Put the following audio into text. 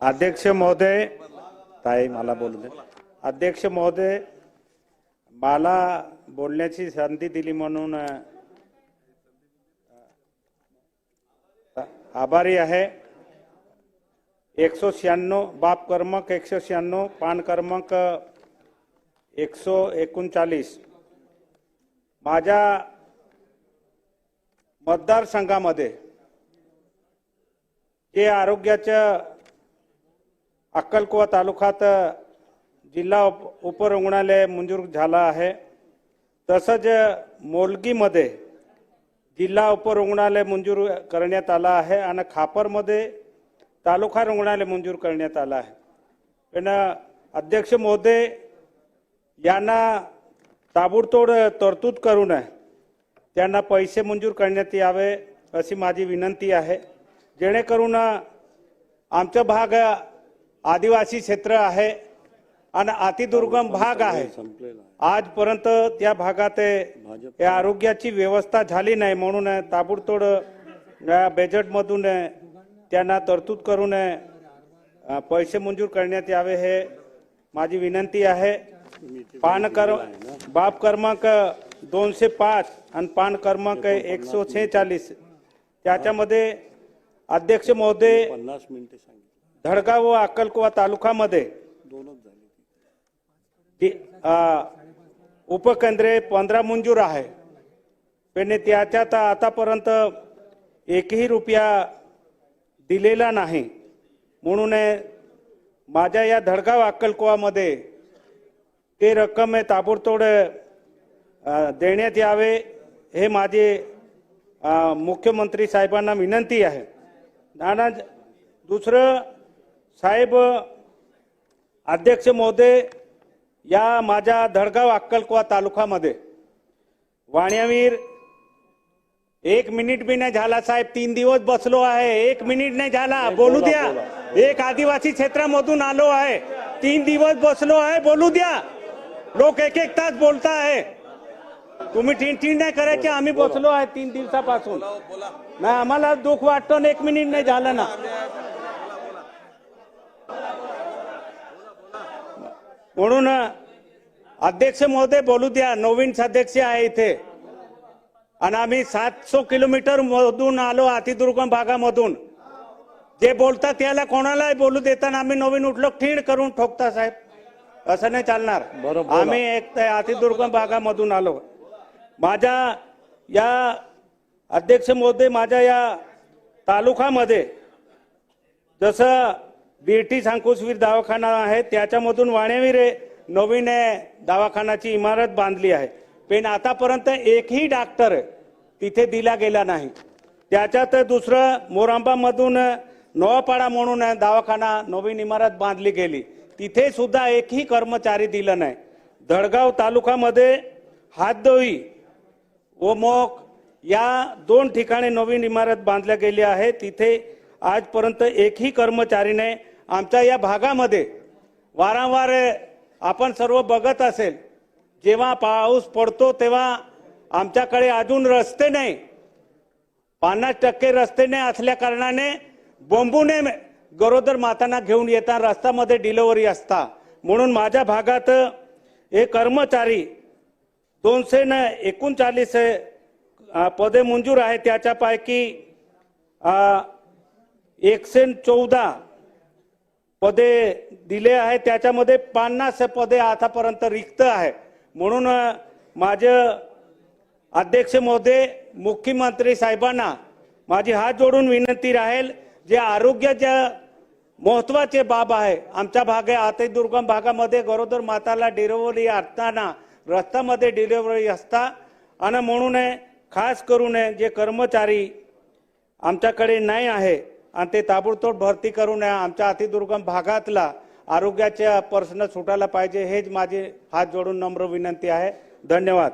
अध्यक्ष महोदय ताई मला बोलू दे. अध्यक्ष महोदय मला बोलण्याची संधी दिली म्हणून आभारी आहे. एकशे शहाण्णव बाप क्रमांक एकशे शहाण्णव पान क्रमांक एकशे एकोणचाळीस. माझ्या मतदारसंघामध्ये हे आरोग्याच्या अक्कलकुवा तालुक्यात जिल्हा उप उपरुग्णालय मंजूर झाला आहे. तसंच मोलगीमध्ये जिल्हा उपरुग्णालय मंजूर करण्यात आला आहे आणि खापरमध्ये तालुका रुग्णालय मंजूर करण्यात आलं आहे. पण अध्यक्ष महोदय यांना ताबडतोड तरतूद करून त्यांना पैसे मंजूर करण्यात यावे अशी माझी विनंती आहे. जेणेकरून आमचा भाग आदिवासी क्षेत्र आहे आणि अतिदुर्गम भाग आहे. आजपर्यंत त्या भागात या आरोग्याची व्यवस्था झाली नाही म्हणून ताबडतोड बजेटमधून त्यांना तरतूद करून पैसे मंजूर करण्यात यावे हे माझी विनंती आहे. पान कर बाप क्रमांक दोनशे पाच आणि पान क्रमांक एकशे छेचाळीस त्याच्यामध्ये अध्यक्ष महोदय पन्नास मिनिटे सांगितले. धडगाव व अक्कलकुवा तालुक्यामध्ये दोनच झाले. उपकेंद्रे पंधरा मंजूर आहे. पण त्याच्यात आतापर्यंत एकही रुपया दिलेला नाही. म्हणून माझ्या या धडगाव अक्कलकुवामध्ये ते रक्कम ताबडतोड देण्यात यावे हे माझे मुख्यमंत्री साहेबांना विनंती आहे. नाना दुसरं साहेब अध्यक्ष महोदय या माझ्या धडगाव अक्कलकुवा तालुक्यामध्ये वाण्यावीर एक मिनिट बी नाही झाला साहेब तीन दिवस बसलो आहे. एक मिनिट नाही झाला बोलू द्या. एक आदिवासी क्षेत्रामधून आलो आहे. तीन दिवस बसलो आहे बोलू द्या. लोक एक एक तास बोलता आहे तुम्ही तीन तीन नाही करायचे आम्ही बसलो आहे तीन दिवसापासून. नाही आम्हाला दुःख वाटतं आणि एक मिनिट नाही झालं ना. म्हणून अध्यक्ष महोदय बोलू द्या नवीन सदस्य आहे इथे. आणि आम्ही सातशे किलोमीटर मधून आलो अतिदुर्गम भागामधून. जे बोलतात त्याला कोणालाही बोलू देताना आम्ही नवीन उठलो ठीड करून ठोकता साहेब. असं नाही चालणार. आम्ही एक अतिदुर्गम भागामधून आलो. माझ्या या अध्यक्ष महोदय माझ्या या तालुकामध्ये जसं बीटी सांकुसवीर दवाखाना आहे त्याच्यामधून वाणेवीरे नवीन दवाखानाची इमारत बांधली आहे. पण आतापर्यंत एकही डॉक्टर तिथे दिला गेला नाही. त्याच्यात दुसरं मोरांबामधून नवापाडा म्हणून दवाखाना नवीन इमारत बांधली गेली. तिथे सुद्धा एकही कर्मचारी दिला नाही. धडगाव तालुकामध्ये हातदोई व मोक या दोन ठिकाणी नवीन इमारत बांधल्या गेली आहे. तिथे आजपर्यंत एकही कर्मचारीने आमच्या या भागामध्ये वारंवार आपण सर्व बघत असेल. जेव्हा पाऊस पडतो तेव्हा आमच्याकडे अजून रस्ते नाही. पन्नास टक्के रस्ते नाही असल्या कारणाने बोंबूने गरोदर मातांना घेऊन येता रस्त्यामध्ये डिलिव्हरी असता. म्हणून माझ्या भागात हे कर्मचारी दोनशे न एकोणचाळीस पदे मंजूर आहे त्याच्यापैकी एकशे चौदा पदे दिले आहे त्याच्यामध्ये पन्नास पदे आतापर्यंत रिक्त आहे म्हणून अ, माझं अध्यक्ष महोदय मुख्यमंत्री साहेबांना माझी हात जोडून विनंती राहील जे आरोग्याच्या महत्त्वाचे बाब आहे आमच्या भागे आता दुर्गम भागामध्ये गरोदर माताला डिलिव्हरी असताना रस्त्यामध्ये डिलिव्हरी असता आणि म्हणून खास करून जे कर्मचारी आमच्याकडे नाही आहे आणि ते ताबडतोब भरती करून आमच्या अतिदुर्गम भागातला आरोग्याच्या पर्सन सुटायला पाहिजे हेच माझे हात जोडून नम्र विनंती आहे. धन्यवाद.